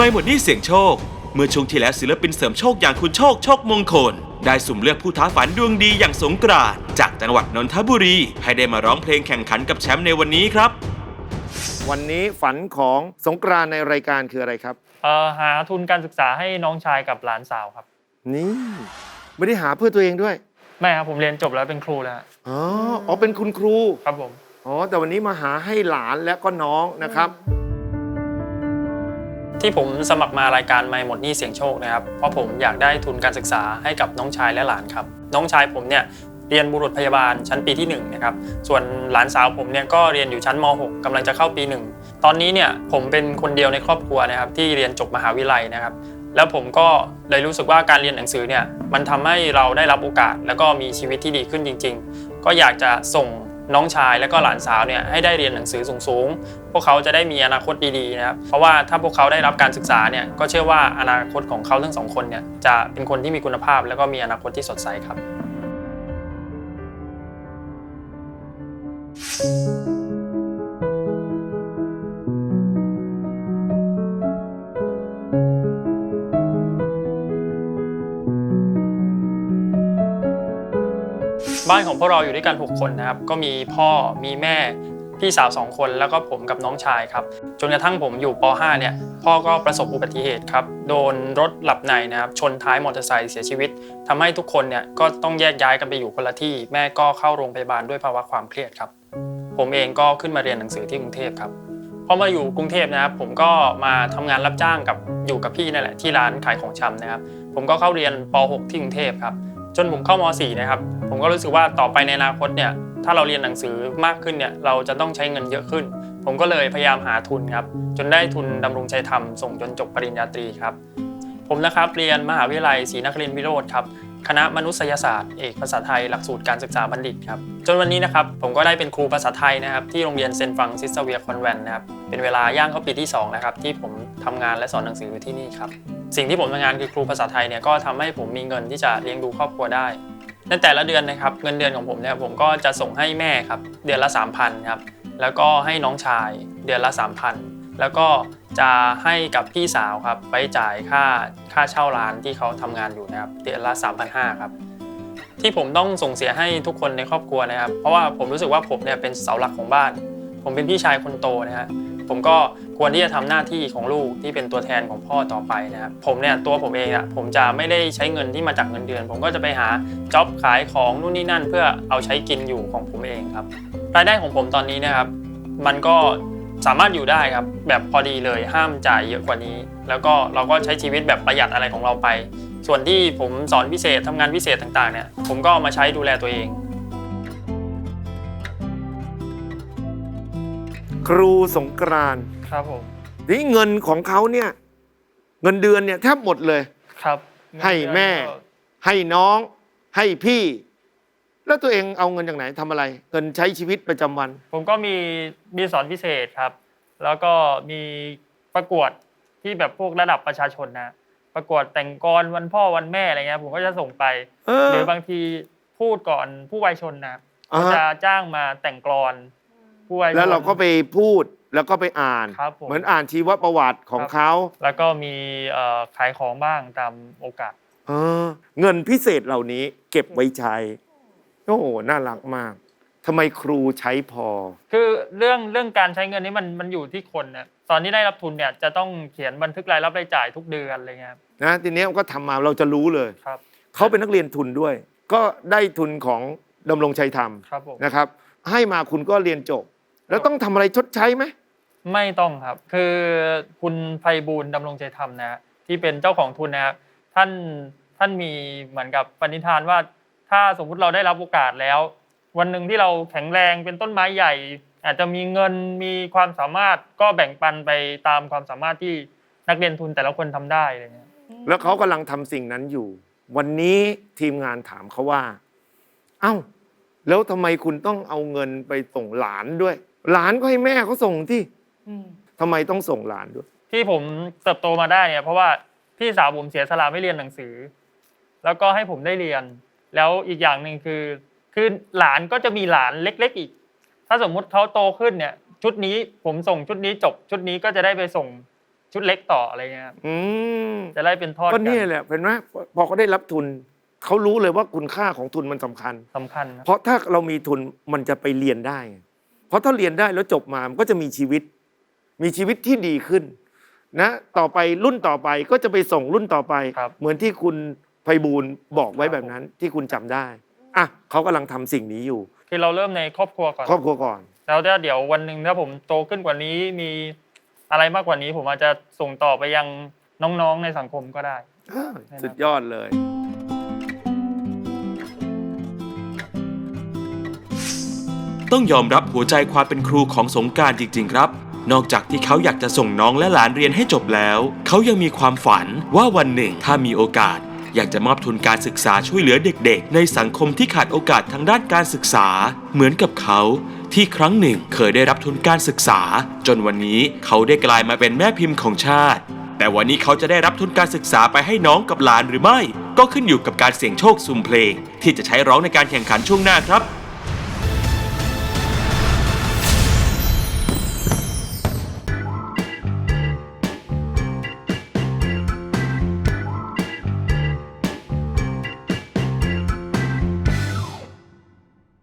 ไม่หมดหนี่เสียงโชค เมื่อช่วงที่แล้วศิลปินเสริมโชคอย่างคุณโชคโชคมงคล ได้สุ่มเลือกผู้ท้าฝันดวงดีอย่างสงกรานต์จากจังหวัดนนทบุรี ให้ได้มาร้องเพลงแข่งขันกับแชมป์ในวันนี้ครับ วันนี้ฝันของสงกรานต์ในรายการคืออะไรครับ เอ่อหาทุนการศึกษาให้น้องชายกับหลานสาวครับ นี่ไม่ได้หาเพื่อตัวเองด้วยไม่ครับผมเรียนจบแล้วเป็นครูแล้วฮะอ๋ออ๋อเป็นคุณครู ครับผม อ๋อแต่วันนี้มาหาให้หลานและก็น้องนะครับ ที่ผมสมัครมารายการไม่หมดหนี้เสียงโชคนะครับ เพราะผมอยากได้ทุนการศึกษาให้กับน้องชายและหลานครับ น้องชายผมเนี่ยเรียนบุรุษพยาบาลชั้นปีที่1นะครับ ส่วนหลานสาวผมเนี่ยก็เรียนอยู่ชั้นม .6 กำลังจะเข้าปี 1 ตอนนี้เนี่ยผมเป็นคนเดียวในครอบครัวนะครับที่เรียนจบมหาวิทยาลัยนะครับ แล้วผมก็เลยรู้สึกว่าการเรียนหนังสือเนี่ยมันทำให้เราได้รับโอกาส แล้วก็มีชีวิตที่ดีขึ้นจริง ๆ ก็อยากจะส่ง น้องชายและก็หลานสาวเนี่ยให้ได้เรียนหนังสือสูงๆ พวกเขาจะได้มีอนาคตดีๆนะครับ เพราะว่าถ้าพวกเขาได้รับการศึกษาเนี่ยก็เชื่อว่าอนาคตของเขาทั้งสองคนเนี่ยจะเป็นคนที่มีคุณภาพ แล้วก็มีอนาคตที่สดใสครับ บ้านของพวกเราอยู่ด้วยกัน 6 คนนะครับ ก็มีพ่อมีแม่พี่สาว2คนแล้วก็ผมกับน้องชายครับ จนกระทั่งผมอยู่ป .5 เนี่ยพ่อก็ประสบอุบัติเหตุครับ โดนรถหลับในนะครับชนท้ายมอเตอร์ไซค์เสียชีวิตทำให้ทุกคนเนี่ยก็ต้องแยกย้ายกันไปอยู่คนละที่ แม่ก็เข้าโรงพยาบาลด้วยภาวะความเครียดครับ ผมเองก็ขึ้นมาเรียนหนังสือที่กรุงเทพครับพอมาอยู่กรุงเทพนะครับผมก็มาทำงานรับจ้างกับอยู่กับพี่นั่นแหละที่ร้านขายของชำนะครับ ผมก็เข้าเรียนป .6 ที่กรุงเทพครับ จนผมเข้าม .4 นะครับผมก็รู้สึกว่าต่อไปในอนาคตเนี่ยถ้าเราเรียนหนังสือมากขึ้นเนี่ยเราจะต้องใช้เงินเยอะขึ้น ผมก็เลยพยายามหาทุนครับจนได้ทุนดำรงชัยธรรมส่งจนจบปริญญาตรีครับ ผมนะครับเรียนมหาวิทยาลัยศรีนครินทรวิโรธครับคณะมนุษยศาสตร์เอกภาษาไทยหลักสูตรการศึกษาบัณฑิตครับจนวันนี้นะครับผมก็ได้เป็นครูภาษาไทยนะครับที่โรงเรียนเซนฟรังซิสเวียคอนแวนนะครับเป็นเวลาย่างเข้าปีที่2นะครับที่ผมทำงานและสอนหนังสืออยู่ที่นี่ครับ สิ่งที่ผมทำงานคือครูภาษาไทยเนี่ยก็ทำให้ผมมีเงินที่จะเลี้ยงดูครอบครัวได้ ในแต่ละเดือนนะครับเงินเดือนของผมเนี่ยผมก็จะส่งให้แม่ครับเดือนละ 3,000ครับแล้วก็ให้น้องชายเดือนละ 3,000 แล้วก็จะให้กับพี่สาวครับไปจ่ายค่าค่าเช่าร้านที่เขาทำงานอยู่นะครับเดือนละ 3,500ครับที่ผมต้องส่งเสียให้ทุกคนในครอบครัวนะครับ เพราะว่าผมรู้สึกว่าผมเนี่ยเป็นเสาหลักของบ้าน ผมเป็นพี่ชายคนโตนะฮะผมก็ ควรที่จะทำหน้าที่ของลูกที่เป็นตัวแทนของพ่อต่อไปนะครับผมเนี่ยตัวผมเองอะผมจะไม่ได้ใช้เงินที่มาจากเงินเดือน ผมก็จะไปหาจ็อบขายของนู่นนี่นั่น เพื่อเอาใช้กินอยู่ของผมเองครับรายได้ของผมตอนนี้นะครับ มันก็สามารถอยู่ได้ครับแบบพอดีเลยห้ามจ่ายเยอะกว่านี้ แล้วก็เราก็ใช้ชีวิตแบบประหยัดอะไรของเราไป ส่วนที่ผมสอนพิเศษทำงานพิเศษต่างๆเนี่ยผมก็มาใช้ดูแลตัวเองครูสงกรานต์ ครับผมนี่เงินของเขาเนี่ย เงินเดือนเนี่ยแทบหมดเลย ครับให้แม่ ให้น้อง ให้พี่ แล้วตัวเองเอาเงินจากไหนทำอะไร เงินใช้ชีวิตประจำวัน ผมก็มีมีสอนพิเศษครับ แล้วก็มีประกวดที่แบบพวกระดับประชาชนนะ ประกวดแต่งกรวันพ่อวันแม่อะไรเงี้ยผมก็จะส่งไป เออ หรือบางทีพูดก่อนผู้วัยชนนะครับอ่าฮะ จะจ้างมาแต่งกรอนผู้วัยชนแล้วเราก็ไปพูด แล้วก็ไปอ่าน ครับผม เหมือนอ่านชีวประวัติของครับเขาแล้วก็มีเอ่อขายของบ้างตามโอกาส เออ เงินพิเศษเหล่านี้เก็บไว้ใช้ โอ้โห น่ารักมากทำไมครูใช้พอ คือเรื่องเรื่องการใช้เงินนี้มันมันอยู่ที่คนนะตอนที่ได้รับทุนเนี่ยจะต้องเขียนบันทึกรายรับรายจ่ายทุกเดือนอะไรเงี้ยครับนะทีนี้ก็ทำมาเราจะรู้เลย ครับเขาเป็นนักเรียนทุนด้วย ก็ได้ทุนของดำรงชัยธรรมครับผม นะครับ ให้มาคุณก็เรียนจบ แล้วต้องทำอะไรชดใช้ไหมไม่ต้องครับ คือคุณไพบูลย์ดำรงใจธรรมนะฮะที่เป็นเจ้าของทุนนะครับท่านท่านมีเหมือนกับปณิธานว่า ถ้าสมมุติเราได้รับโอกาสแล้ว วันหนึ่งที่เราแข็งแรงเป็นต้นไม้ใหญ่ อาจจะมีเงินมีความสามารถก็แบ่งปันไปตามความสามารถที่นักเรียนทุนแต่ละคนทำได้อะไรเงี้ยแล้วเขากำลังทำสิ่งนั้นอยู่ วันนี้ทีมงานถามเขาว่า เอ้า แล้วทำไมคุณต้องเอาเงินไปส่งหลานด้วย หลานก็ให้แม่เขาส่งที่ทำไมต้องส่งหลานด้วย ที่ผมเติบโตมาได้เนี่ย เพราะว่าพี่สาวผมเสียสละไม่เรียนหนังสือ แล้วก็ให้ผมได้เรียน แล้วอีกอย่างหนึ่งคือ คือหลานก็จะมีหลานเล็ก ๆ อีก ถ้าสมมุติเขาโตขึ้นเนี่ย ชุดนี้ผมส่งชุดนี้จบ ชุดนี้ก็จะได้ไปส่งชุดเล็กต่ออะไรเงี้ยครับอืมจะได้เป็นทอดก็กันเนี่ยแหละเป็นไหมพอเขาได้รับทุน เขารู้เลยว่าคุณค่าของทุนมันสำคัญ สำคัญครับ เพราะถ้าเรามีทุนมันจะไปเรียนได้ เพราะถ้าเรียนได้แล้วจบมามันก็จะมีชีวิต มีชีวิตที่ดีขึ้นนะต่อไปรุ่นต่อไปก็จะไปส่งรุ่นต่อไป ครับเหมือนที่คุณไพบูลย์บอกไว้แบบนั้นที่คุณจำได้อะเขากำลังทำสิ่งนี้อยู่ คือเราเริ่มในครอบครัวก่อน ครอบครัวก่อน แล้วเดี๋ยววันหนึ่งถ้าผมโตขึ้นกว่านี้มีอะไรมากกว่านี้ ผมอาจจะส่งต่อไปยังน้องๆในสังคมก็ได้ อ่าสุดยอดเลย ต้องยอมรับหัวใจความเป็นครูของสงการจริง ๆ ครับ นอกจากที่เขาอยากจะส่งน้องและหลานเรียนให้จบแล้ว เขายังมีความฝันว่าวันหนึ่งถ้ามีโอกาส อยากจะมอบทุนการศึกษาช่วยเหลือเด็ก ๆ ในสังคมที่ขาดโอกาสทางด้านการศึกษา เหมือนกับเขาที่ครั้งหนึ่งเคยได้รับทุนการศึกษา จนวันนี้เขาได้กลายมาเป็นแม่พิมพ์ของชาติ แต่วันนี้เขาจะได้รับทุนการศึกษาไปให้น้องกับหลานหรือไม่ ก็ขึ้นอยู่กับการเสี่ยงโชคสุ่มเพลง ที่จะใช้ร้องในการแข่งขันช่วงหน้าครับ